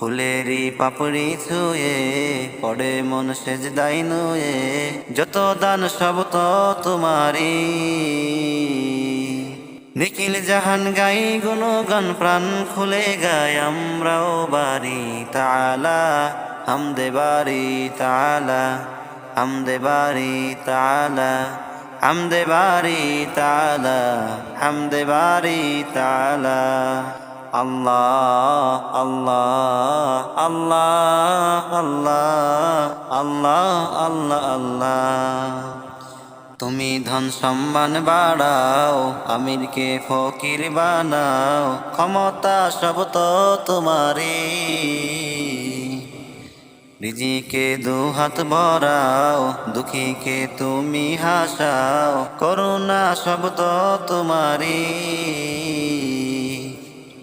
ফুলেরই পাপড়ি ছুঁয়ে পড়ে মন সেজ দাই নুয়ে, যত দান সব তো তোমারই। নিখিল জাহান গাই গুণগান প্রাণ খুলে গায় আমরাও বাড়ি তালা, হামদে বাড়ি তালা, হামদে বাড়ি তালা, হামদে বাড়ি তালা, হামদে বাড়ি তালা। আল্লাহ আল্লাহ আল্লাহ আল্লাহ আল্লাহ আল্লাহ আল্লাহ। তুমি ধন সম্মান বাড়াও, আমিরকে ফকির বানাও, ক্ষমতা সব তো তোমারই। রিজিকে দু হাত ভরাও, দুঃখীকে তুমি হাসাও, করুণা সব তো তোমারই।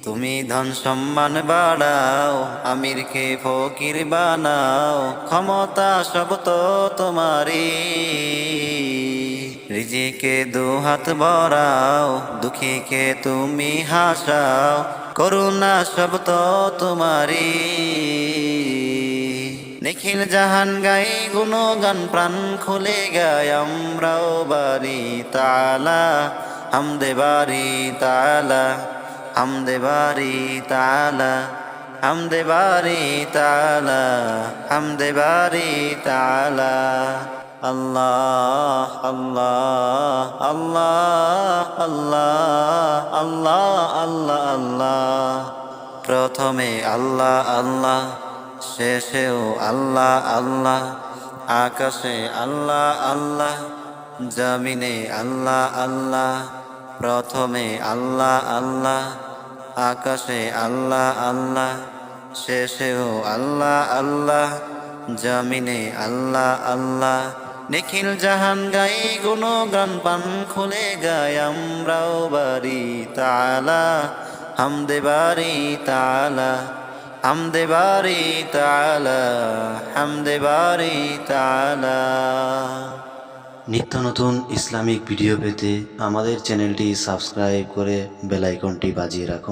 তুমি ধন সম্মান বাড়াও, আমিরকে ফকির বানাও, ক্ষমতা সব তো তোমারই। রিজিকে দু হাত ভরাও, দুঃখীকে তুমি হাসাও, করুণা সব তো তোমারই। নিখিল জাহান গাই গুণগান প্রাণ খুলে গায়, আমরাও বাড়ি তালা, হামদে বাড়ি তালা। হামদে বাড়ি তালা হামদে বাড়ি তালা হামদে বাড়ি তালা আল্লাহ আল্লাহ আল্লাহ আল্লাহ আল্লাহ আল্লাহ আল্লাহ প্রথমে আল্লাহ আল্লাহ শেষেও আল্লাহ আল্লাহ আকাশে আল্লাহ আল্লাহ জমিনে আল্লাহ আল্লাহ প্রথমে আল্লাহ আল্লাহ আকাশে আল্লাহ আল্লাহ, শেষেও আল্লাহ আল্লাহ, জমিনে আল্লাহ আল্লাহ। নিখিল জাহান গাই গুণগান পান খুলে গাই আমরাও বাড়ি তালা হামদে বাড়ি তালা হামদে বাড়ি তালা হামদে বাড়ি তালা নিত্য নতুন ইসলামিক ভিডিও পেতে আমাদের চ্যানেলটি সাবস্ক্রাইব করে বেল আইকনটি বাজিয়ে রাখুন।